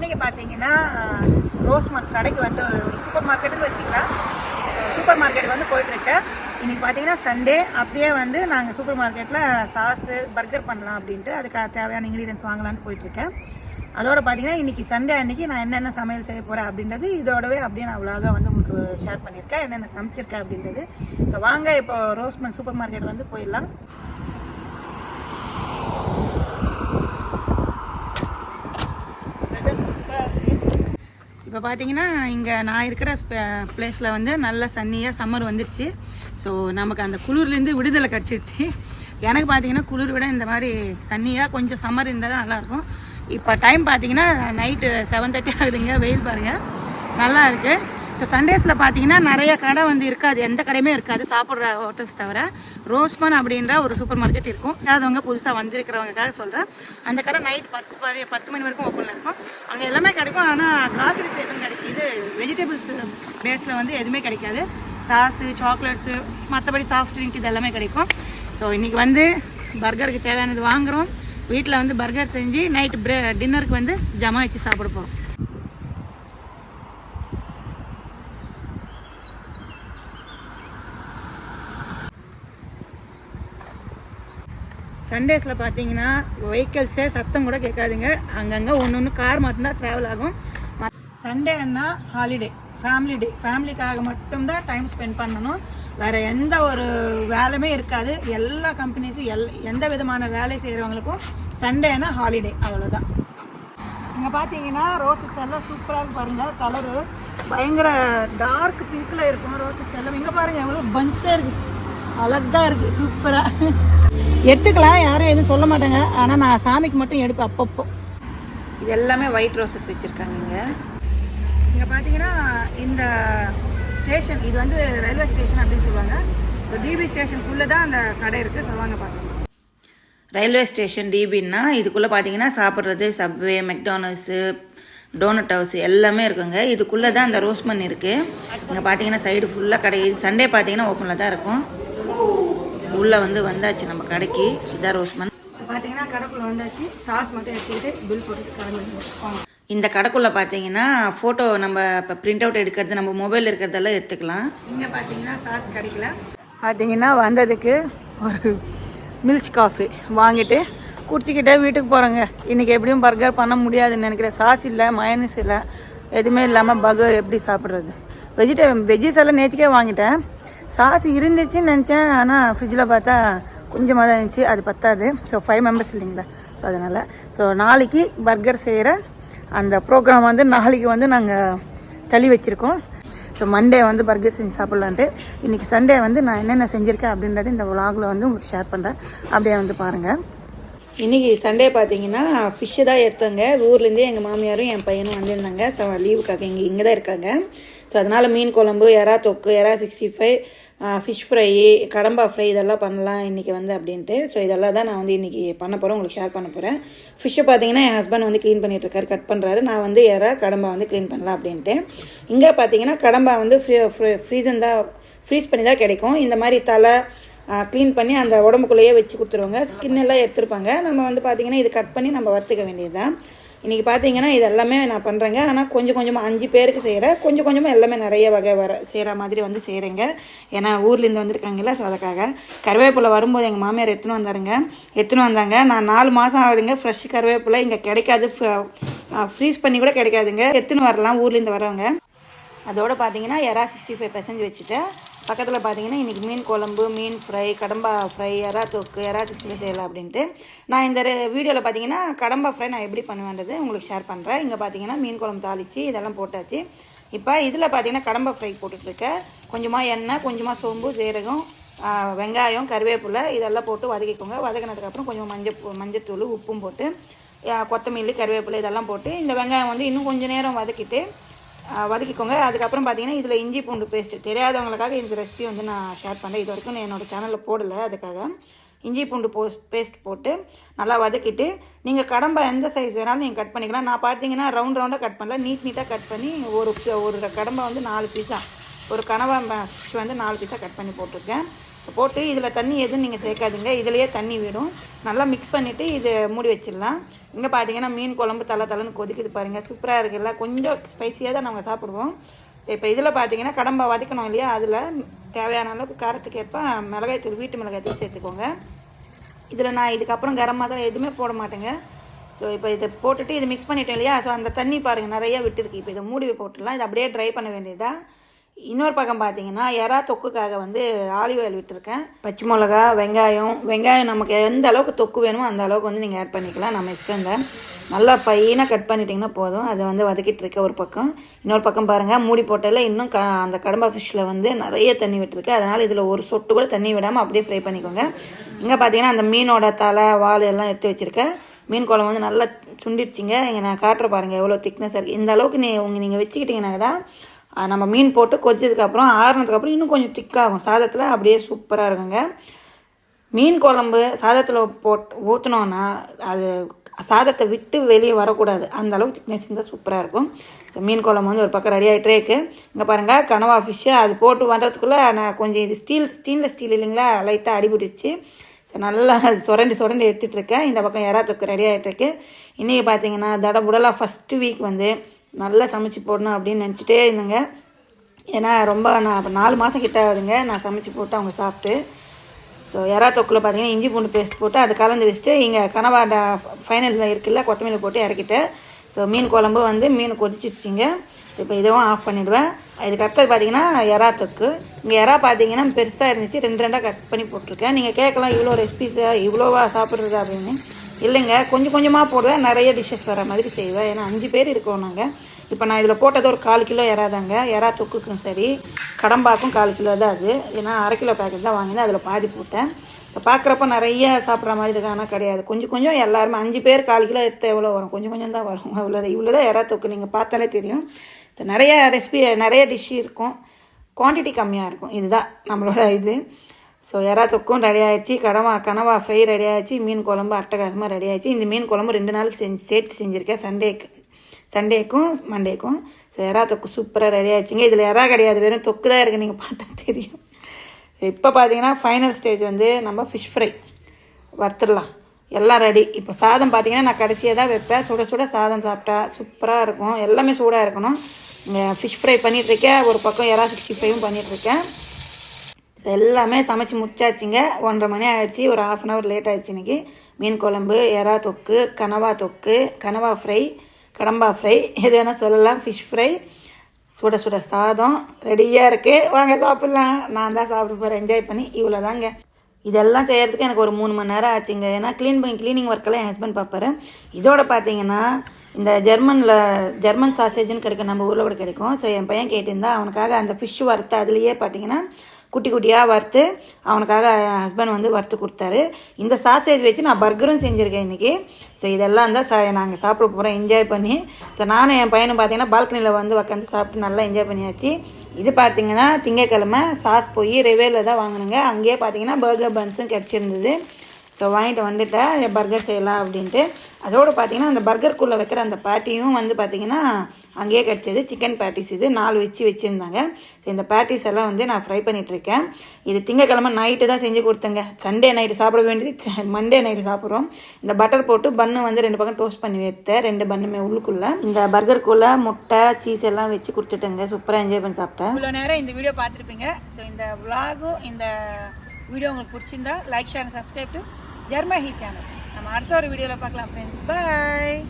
இன்னைக்கு பார்த்தீங்கன்னா ரோஸ்மன் கடைக்கு வந்து ஒரு சூப்பர் மார்க்கெட்டுன்னு வச்சுக்கலாம். சூப்பர் மார்க்கெட்டுக்கு வந்து போயிட்டுருக்கேன் இன்றைக்கி பார்த்தீங்கன்னா சண்டே அப்படியே வந்து நாங்கள் சூப்பர் மார்க்கெட்டில் சாஸு பர்கர் பண்ணலாம் அப்படின்ட்டு அதுக்காக தேவையான இன்க்ரீடியன்ஸ் வாங்கலாம்னு போயிட்டுருக்கேன் அதோட பார்த்தீங்கன்னா இன்றைக்கி சண்டே அன்னைக்கு நான் என்னென்ன சமையல் செய்ய போகிறேன் அப்படின்றது இதோடவே அப்படியே நான் vlog-ஆ வந்து உங்களுக்கு ஷேர் பண்ணியிருக்கேன். என்னென்ன சமைச்சிருக்கேன் அப்படின்றது. ஸோ வாங்க இப்போ ரோஸ்மன் சூப்பர் மார்க்கெட் வந்து போயிடலாம். இப்போ பார்த்தீங்கன்னா இங்கே நான் இருக்கிற பிளேஸில் வந்து நல்ல சன்னியாக சம்மர் வந்துருச்சு. ஸோ நமக்கு அந்த குளிர்லேருந்து விடுதலை கிடச்சிருச்சு. எனக்கு பார்த்தீங்கன்னா குளிர் விட இந்த மாதிரி சன்னியாக கொஞ்சம் சம்மர் இருந்தால் தான் நல்லாயிருக்கும். இப்போ டைம் பார்த்தீங்கன்னா நைட்டு செவன் தேர்ட்டி ஆகுதுங்க வெயில் பாருங்கள் நல்லா இருக்குது ஸோ சண்டேஸில் பார்த்தீங்கன்னா நிறைய கடை வந்து இருக்காது. எந்த கடையுமே இருக்காது. சாப்பிட்ற ஹோட்டல்ஸ் தவிர ரோஸ்மன் அப்படின்ற ஒரு சூப்பர் மார்க்கெட் இருக்கும் அதாவதுவங்க புதுசாக வந்திருக்கிறவங்களுக்காக சொல்கிறேன் அந்த கடை நைட் பத்து மணி பத்து மணி வரைக்கும் ஓப்பனில் இருக்கும். அங்கே எல்லாமே கிடைக்கும். ஆனால் கிராசரிஸ் எதுவும் கிடைக்கும் இது வெஜிடபிள்ஸ் பேஸில் வந்து எதுவுமே கிடைக்காது. சாஸு சாக்லேட்ஸு மற்றபடி சாஃப்ட் ட்ரிங்க் இது எல்லாமே கிடைக்கும். ஸோ இன்றைக்கி வந்து பர்கருக்கு தேவையானது வாங்குகிறோம் வீட்டில் வந்து பர்கர் செஞ்சு நைட் ப்ரே டின்னருக்கு வந்து ஜமா வச்சு சாப்பிட போகிறோம் சண்டேஸில் பார்த்தீங்கன்னா வெஹிக்கிள்ஸே சத்தம் கூட கேட்காதுங்க. அங்கங்கே ஒன்று ஒன்று கார் மட்டும்தான் ட்ராவல் ஆகும். சண்டேன்னா ஹாலிடே ஃபேமிலி டே ஃபேமிலிக்காக மட்டும்தான் டைம் ஸ்பெண்ட் பண்ணணும். வேறு எந்த ஒரு வேலையுமே இருக்காது. எல்லா கம்பெனிஸும் எல் எந்த விதமான வேலை செய்கிறவங்களுக்கும் சண்டேனா ஹாலிடே அவ்வளோதான் இங்கே பார்த்தீங்கன்னா ரோசஸ் எல்லாம் சூப்பராக இருக்கும் பாருங்கள் கலரு பயங்கர டார்க் பிங்க்கில் இருக்கும் ரோசஸ் எல்லாம். இங்கே பாருங்கள் எவ்வளோ பஞ்சாக இருக்குது அழகாக இருக்குது சூப்பராக எடுத்துக்கலாம் யாரும் எதுவும் சொல்ல மாட்டாங்க. ஆனால் நான் சாமிக்கு மட்டும் எடுப்பேன் அப்பப்போ. இது எல்லாமே ஒயிட் ரோசஸ் வச்சுருக்காங்க இங்கே. இங்கே பார்த்தீங்கன்னா இந்த ஸ்டேஷன் இது வந்து ரயில்வே ஸ்டேஷன் அப்படின்னு சொல்லுவாங்க. ஸோ டிபி ஸ்டேஷனுக்குள்ளே தான் அந்த கடை இருக்குது ஸோ வாங்க பார்க்கலாம். ரயில்வே ஸ்டேஷன் டிபின்னா இதுக்குள்ளே பார்த்தீங்கன்னா சாப்பிட்றது சப்வே மெக்டானல்ஸு டோனட் ஹவுஸ் எல்லாமே இருக்குங்க. இதுக்குள்ளே தான் அந்த ரோஸ்மன் இருக்குது இங்கே பார்த்தீங்கன்னா சைடு ஃபுல்லாக கடை. சண்டே பார்த்தீங்கன்னா ஓப்பனில் தான் இருக்கும். உள்ளே வந்து வந்தாச்சு நம்ம கடைக்கு. இதான் ரோஸ்மன் பார்த்தீங்கன்னா கடைக்குள்ளே வந்தாச்சு. சாஸ் மட்டும் எடுத்துக்கிட்டு பில் போட்டுட்டு கிளம்பி இந்த கடைக்குள்ளே பார்த்தீங்கன்னா ஃபோட்டோ நம்ம இப்போ பிரிண்ட் அவுட் எடுக்கிறது நம்ம மொபைல் இருக்கிறதெல்லாம் எடுத்துக்கலாம். இங்கே பார்த்தீங்கன்னா சாஸ் கிடைக்கல. பார்த்தீங்கன்னா வந்ததுக்கு ஒரு மில்க் காஃபி வாங்கிட்டு குடிச்சிக்கிட்டே வீட்டுக்கு போகிறோங்க இன்றைக்கி எப்படியும் பர்கர் பண்ண முடியாதுன்னு நினைக்கிறேன். சாஸ் இல்லை மயனஸ் இல்லை எதுவுமே இல்லாமல் பர்கர் எப்படி சாப்பிட்றது? வெஜிடே வெஜ்ஜஸ் எல்லாம் நேற்றுக்கே வாங்கிட்டேன். சாஸ் இருந்துச்சுன்னு நினச்சேன் ஆனால் ஃப்ரிட்ஜில் பார்த்தா கொஞ்சமாக தான் இருந்துச்சு. அது பத்தாது. ஸோ ஃபைவ் மெம்பர்ஸ் இல்லைங்களா? ஸோ அதனால் ஸோ நாளைக்கு பர்கர் செய்கிற அந்த ப்ரோக்ராம் வந்து நாளைக்கு வந்து நாங்கள் தள்ளி வச்சுருக்கோம். ஸோ மண்டே வந்து பர்கர் செஞ்சு சாப்பிட்லான்ட்டு. இன்றைக்கி சண்டே வந்து நான் என்னென்ன செஞ்சுருக்கேன் அப்படின்றத இந்த விலாகில் வந்து உங்களுக்கு ஷேர் பண்ணுறேன் அப்படியே வந்து பாருங்கள் இன்றைக்கி சண்டே பார்த்தீங்கன்னா ஃபிஷ்ஷு தான் எடுத்தோங்க. ஊர்லேருந்தே எங்கள் மாமியாரும் என் பையனும் வந்திருந்தாங்க. ஸோ லீவுக்காக இங்கே இங்கே தான் இருக்காங்க. ஸோ அதனால் மீன் குழம்பு எறா தொக்கு எறா சிக்ஸ்டி ஃபைவ் ஃபிஷ் ஃப்ரை கடம்பா ஃப்ரை இதெல்லாம் பண்ணலாம் இன்றைக்கி வந்து அப்படின்ட்டு. ஸோ இதெல்லாம் தான் நான் வந்து இன்றைக்கி பண்ண போகிறேன் உங்களுக்கு ஷேர் பண்ண போகிறேன் ஃபிஷ்ஷை பார்த்தீங்கன்னா என் ஹஸ்பண்ட் வந்து க்ளீன் பண்ணிகிட்ருக்காரு கட் பண்ணுறாரு நான் வந்து எறா கடம்பா வந்து க்ளீன் பண்ணலாம் அப்படின்ட்டு. இங்கே பார்த்தீங்கன்னா கடம்பா வந்து ஃப்ரீ ஃப்ரீசன் தான் ஃப்ரீஸ் பண்ணி தான் கிடைக்கும். இந்த மாதிரி தலை க்ளீன் பண்ணி அந்த உடம்புக்குள்ளேயே வச்சு கொடுத்துருவாங்க. ஸ்கின் எல்லாம் எடுத்துருப்பாங்க. நம்ம வந்து பார்த்திங்கன்னா இது கட் பண்ணி நம்ம வறுத்துக்க வேண்டியது தான் இன்றைக்கி பார்த்தீங்கன்னா இது எல்லாமே நான் பண்ணுறேங்க ஆனால் கொஞ்சம் கொஞ்சமாக அஞ்சு பேருக்கு செய்கிறேன் கொஞ்சம் கொஞ்சமாக எல்லாமே நிறைய வகை வர செய்கிற மாதிரி வந்து செய்கிறேங்க ஏன்னா ஊர்லேருந்து வந்திருக்காங்கல்ல ஸோ அதுக்காக. கருவேப்பிலை வரும்போது எங்கள் மாமியார் எடுத்துன்னு வந்தாருங்க. எடுத்துன்னு வந்தாங்க. நான் நாலு மாதம் ஆகுதுங்க. ஃப்ரெஷ் கருவேப்பிலை இங்கே கிடைக்காது. ஃப்ரீஸ் பண்ணி கூட கிடைக்காதுங்க. எடுத்துன்னு வரலாம். ஊர்லேருந்து வரவங்க. அதோட பார்த்தீங்கன்னா எறா சிக்ஸ்டி ஃபைவ் பெர்சன்ட் வச்சுட்டேன் பக்கத்தில் பார்த்தீங்கன்னா இன்றைக்கி மீன் குழம்பு மீன் ஃப்ரை கடம்பா ஃப்ரை எறா தொக்கு எறா சிக்ஸ்டி ஃபைவ் செய்யலாம் அப்படின்ட்டு. நான் இந்த வீடியோவில் பார்த்தீங்கன்னா கடம்பா ஃப்ரை நான் எப்படி பண்ணுவேன்றது உங்களுக்கு ஷேர் பண்ணுறேன் இங்கே பார்த்தீங்கன்னா மீன் குழம்பு தாளித்து இதெல்லாம் போட்டாச்சு. இப்போ இதில் பார்த்தீங்கன்னா கடம்பா ஃப்ரை போட்டுட்ருக்கேன். கொஞ்சமாக எண்ணெய் கொஞ்சமாக சோம்பு ஜீரகம் வெங்காயம் கருவேப்பிலை இதெல்லாம் போட்டு வதக்கிக்கோங்க. வதக்கினதுக்கப்புறம் கொஞ்சம் மஞ்சள் மஞ்சத்தூள் உப்பும் போட்டு கொத்தமல்லி கருவேப்பிலை இதெல்லாம் போட்டு இந்த வெங்காயம் வந்து இன்னும் கொஞ்சம் நேரம் வதக்கிட்டு வதக்கிக்கோங்க. அதுக்கப்புறம் பார்த்தீங்கன்னா இதில் இஞ்சி பூண்டு பேஸ்ட்டு தெரியாதவங்களுக்காக இந்த ரெசிபி வந்து நான் ஷேர் பண்ணுறேன் இது வரைக்கும் நான் என்னோட சேனலில் போடலை. அதுக்காக இஞ்சி பூண்டு போ பேஸ்ட் போட்டு நல்லா வதக்கிட்டு நீங்கள் கடம்பை எந்த சைஸ் வேணாலும் நீங்கள் கட் பண்ணிக்கலாம். நான் பார்த்தீங்கன்னா ரவுண்ட் ரவுண்டாக கட் பண்ணல. நீட் நீட்டாக கட் பண்ணி ஒரு ஒரு கடம்பை வந்து நாலு பீஸாக ஒரு கனவா ஃபிஷ் வந்து நாலு பீஸாக கட் பண்ணி போட்டிருக்கேன். போட்டு இதில் தண்ணி எதுவும் நீங்கள் சேர்க்காதுங்க. இதுலேயே தண்ணி விடும். நல்லா மிக்ஸ் பண்ணிவிட்டு இது மூடி வச்சிடலாம். இங்கே பார்த்தீங்கன்னா மீன் குழம்பு தலை தலைன்னு கொதிக்குது பாருங்கள் சூப்பராக இருக்குல்ல கொஞ்சம் ஸ்பைசியாக தான் நாங்கள் சாப்பிடுவோம். இப்போ இதில் பார்த்தீங்கன்னா கடம்பா வதக்கணும் இல்லையா? அதில் தேவையான அளவுக்கு காரத்துக்கு ஏற்ப மிளகாய் தூள் வீட்டு மிளகாய்த்தூள் சேர்த்துக்கோங்க. இதில் நான் இதுக்கப்புறம் கரம் மசாலா எதுவுமே போட மாட்டேங்க. ஸோ இப்போ இதை போட்டுட்டு இது மிக்ஸ் பண்ணிட்டேன் இல்லையா? ஸோ அந்த தண்ணி பாருங்கள் நிறையா விட்டுருக்கு. இப்போ இதை மூடி போட்டுடலாம். இதை அப்படியே ட்ரை பண்ண வேண்டியதாக இன்னொரு பக்கம் பார்த்தீங்கன்னா எறா தொக்குக்காக வந்து ஆலிவ் ஆயில் விட்டுருக்கேன். பச்சை மிளகா வெங்காயம். வெங்காயம் நமக்கு எந்த அளவுக்கு தொக்கு வேணுமோ அந்த அளவுக்கு வந்து நீங்கள் ஆட் பண்ணிக்கலாம். நம்ம இஷ்டம் தான் நல்லா பையனாக கட் பண்ணிட்டீங்கன்னா போதும். அதை வந்து வதக்கிட்டு இருக்க ஒரு பக்கம். இன்னொரு பக்கம் பாருங்கள் மூடி போட்டதில் இன்னும் க அந்த கடம்பா ஃபிஷ்ஷில் வந்து நிறைய தண்ணி விட்டுருக்கு. அதனால் இதில் ஒரு சொட்டு கூட தண்ணி விடாமல் அப்படியே ஃப்ரை பண்ணிக்கோங்க. இங்கே பார்த்தீங்கன்னா அந்த மீனோட தலை வால் எல்லாம் எடுத்து வச்சுருக்கேன். மீன் குழம்பு வந்து நல்லா சுண்டிடுச்சிங்க. இங்கே நான் காட்டுற பாருங்கள் எவ்வளோ திக்னஸ் இருக்குது இந்த அளவுக்கு நீ உங்கள் நீங்கள் வச்சுக்கிட்டிங்கனாக்கா தான் நம்ம மீன் போட்டு கொதிச்சதுக்கப்புறம் ஆறுனதுக்கப்புறம் இன்னும் கொஞ்சம் திக்காகும் சாதத்தில் அப்படியே சூப்பராக இருக்குங்க. மீன் குழம்பு சாதத்தில் போட்டு ஊற்றினோன்னா அது சாதத்தை விட்டு வெளியே வரக்கூடாது. அந்த அளவுக்கு திக்னஸ் இருந்தால் சூப்பராக இருக்கும். மீன் குழம்பு வந்து ஒரு பக்கம் ரெடி ஆகிட்டே இருக்குது இங்கே பாருங்கள் கனவா ஃபிஷ்ஷு அது போட்டு வர்றதுக்குள்ளே நான் கொஞ்சம் இது ஸ்டீல் ஸ்டீன்லெஸ் ஸ்டீல் இல்லைங்களா லைட்டாக அடிபிடிச்சு நல்லா சுரண்டி சுரண்டி எடுத்துகிட்ருக்கேன் இந்த பக்கம் எறா ரெடி ஆகிட்டு இருக்கு. இன்றைக்கி பார்த்தீங்கன்னா தடபுடலாக ஃபஸ்ட்டு வீக் வந்து நல்லா சமைச்சு போடணும் அப்படின்னு நினச்சிட்டே இருந்தேங்க. ஏன்னா ரொம்ப நான் நாலு மாதம் கிட்ட ஆகுதுங்க. நான் சமைச்சு போட்டு அவங்க சாப்பிட்டு. ஸோ எறா தொக்கில் பார்த்தீங்கன்னா இஞ்சி பூண்டு பேஸ்ட் போட்டு அது கலந்து வச்சுட்டு இங்கே கனவா ஃபைனலில் இருக்குல்ல கொத்தமல்லி போட்டு இறக்கிட்டேன் ஸோ மீன் குழம்பு வந்து மீன் கொதிச்சிடுச்சிங்க இப்போ இதுவும் ஆஃப் பண்ணிவிடுவேன் இதுக்கு அடுத்தது பார்த்தீங்கன்னா எறா தொக்கு இங்கே எறா பார்த்தீங்கன்னா பெருசாக இருந்துச்சு. ரெண்டு ரெண்டாக கட் பண்ணி போட்டிருக்கேன். நீங்கள் கேட்கலாம் இவ்வளோ ரெசிபிஸாக இவ்வளோவா சாப்பிட்றது அப்படின்னு. இல்லைங்க கொஞ்சம் கொஞ்சமாக போடுவேன். நிறைய டிஷ்ஷஸ் வர மாதிரி செய்வேன். ஏன்னா அஞ்சு பேர் இருக்கோம் நாங்கள் இப்போ நான் இதில் போட்டது ஒரு கால் கிலோ எறாதாங்க எறா தொக்குக்கும் சரி கடம்பாக்கும் கால் கிலோ தான் அது. ஏன்னா அரை கிலோ பேக்கெட் தான் வாங்கினேன். அதில் பாதி போட்டேன். இப்போ பார்க்குறப்ப நிறைய சாப்பிட்ற மாதிரி இருக்கு. ஆனால் கிடையாது. கொஞ்சம் கொஞ்சம் எல்லாருமே அஞ்சு பேர் கால் கிலோ எடுத்து எவ்வளோ வரும்? கொஞ்சம் கொஞ்சம் தான் வரும். அவ்வளோதான் இவ்வளோ தான் எறா தொக்கு. நீங்கள் பார்த்தாலே தெரியும். நிறைய ரெசிபி நிறைய டிஷ்ஷு இருக்கும். குவான்டிட்டி கம்மியாக இருக்கும். இதுதான் நம்மளோட இது. ஸோ எறா தொக்கும் ரெடி ஆயிடுச்சு. கடவா கனவா ஃப்ரை ரெடி ஆயிடுச்சு. மீன் குழம்பு அட்டகாசமாக ரெடி ஆயிடுச்சு. இந்த மீன் குழம்பு ரெண்டு நாள் செஞ்சு சேர்த்து செஞ்சுருக்கேன். சண்டேக்கு சண்டேக்கும் மண்டேக்கும் ஸோ எறா தொக்கு சூப்பராக ரெடி ஆகிடுச்சிங்க இதில் எறா கிடையாது. வெறும் தொக்கு தான் இருக்குது நீங்கள் பார்த்தா தெரியும். இப்போ பார்த்தீங்கன்னா ஃபைனல் ஸ்டேஜ் வந்து நம்ம ஃபிஷ் ஃப்ரை வறுத்துடலாம். எல்லாம் ரெடி இப்போ சாதம் பார்த்தீங்கன்னா நான் கடைசியாக தான் வைப்பேன். சுட சுட சாதம் சாப்பிட்டா சூப்பராக இருக்கும். எல்லாமே சூடாக இருக்கணும். ஃபிஷ் ஃப்ரை பண்ணிகிட்ருக்கேன் ஒரு பக்கம் எறா சிக்ஸ்டி ஃபைவும் பண்ணிகிட்ருக்கேன் எல்லாமே சமைச்சு முடிச்சாச்சுங்க. ஒன்றரை மணி ஆகிடுச்சி ஒரு ஹாஃப் அன் ஹவர் லேட் ஆகிடுச்சு இன்றைக்கி மீன் குழம்பு எறா தொக்கு கனவா தொக்கு கனவா ஃப்ரை கடம்பா ஃப்ரை எது வேணால் சொல்லலாம். ஃபிஷ் ஃப்ரை சுட சுட சாதம் ரெடியாக இருக்குது வாங்க சாப்பிட்லாம். நான் தான் சாப்பிட போகிறேன் என்ஜாய் பண்ணி. இவ்வளோ தாங்க இதெல்லாம் செய்கிறதுக்கு எனக்கு ஒரு மூணு மணி நேரம் ஆச்சுங்க. ஏன்னா க்ளீன் பண்ணி க்ளீனிங் ஒர்க்கெல்லாம் என் ஹஸ்பண்ட் பார்ப்பாரு. இதோட பார்த்தீங்கன்னா இந்த ஜெர்மனில் ஜெர்மன் சாசேஜ்னு கிடைக்கும் நம்ம ஊரில் கூட கிடைக்கும். ஸோ என் பையன் கேட்டிருந்தா அவனுக்காக அந்த ஃபிஷ் வறுத்து அதுலேயே பார்த்தீங்கன்னா குட்டி குட்டியாக வறுத்து அவனுக்காக ஹஸ்பண்ட் வந்து வறுத்து கொடுத்தாரு. இந்த சாசேஜ் வச்சு நான் பர்கரும் செஞ்சுருக்கேன் இன்றைக்கி ஸோ இதெல்லாம் தான் சா நாங்கள் சாப்பிட போகிறோம் என்ஜாய் பண்ணி. ஸோ நானும் என் பையனும் பார்த்தீங்கன்னா பால்கனியில் வந்து உட்காந்து சாப்பிட்டு நல்லா என்ஜாய் பண்ணியாச்சு. இது பார்த்தீங்கன்னா திங்கக்கிழமை சாஸ் போய் ரெவேல தான் வாங்கினுங்க. அங்கேயே பார்த்தீங்கன்னா பர்கர் பன்ஸும் கிடச்சிருந்தது. ஸோ வாங்கிட்டு வந்துட்டேன் பர்கர் செய்யலாம் அப்படின்ட்டு. அதோடு பார்த்தீங்கன்னா அந்த பர்கருக்குள்ளே வைக்கிற அந்த பேட்டியும் வந்து பார்த்தீங்கன்னா அங்கேயே கிடச்சிது. சிக்கன் பேட்டிஸ் இது. நாலு வச்சு வச்சுருந்தாங்க. ஸோ இந்த பேட்டிஸ் எல்லாம் வந்து நான் ஃப்ரை பண்ணிகிட்ருக்கேன் இது திங்கக்கிழமை நைட்டு தான் செஞ்சு கொடுத்தேங்க. சண்டே நைட்டு சாப்பிட வேண்டியது. மண்டே நைட்டு சாப்பிட்றோம். இந்த பட்டர் போட்டு பன்னு வந்து ரெண்டு பக்கம் டோஸ்ட் பண்ணி வைத்தேன் ரெண்டு பன்னுமே உள்ளுக்குள்ளே. இந்த பர்கருக்குள்ளே முட்டை சீஸ் எல்லாம் வச்சு கொடுத்துட்டேங்க. சூப்பராக என்ஜாய் பண்ணி சாப்பிட்டேன். இவ்வளோ நேரம் இந்த வீடியோ பார்த்துருப்பீங்க. ஸோ இந்த விலாகும் இந்த வீடியோ உங்களுக்கு பிடிச்சிருந்தா லைக் ஷேர் சப்ஸ்கிரைப் டு ஜெர்மா சேனல் நம்ம அடுத்த ஒரு வீடியோவில் பார்க்கலாம் ஃப்ரெண்ட்ஸ் பாய்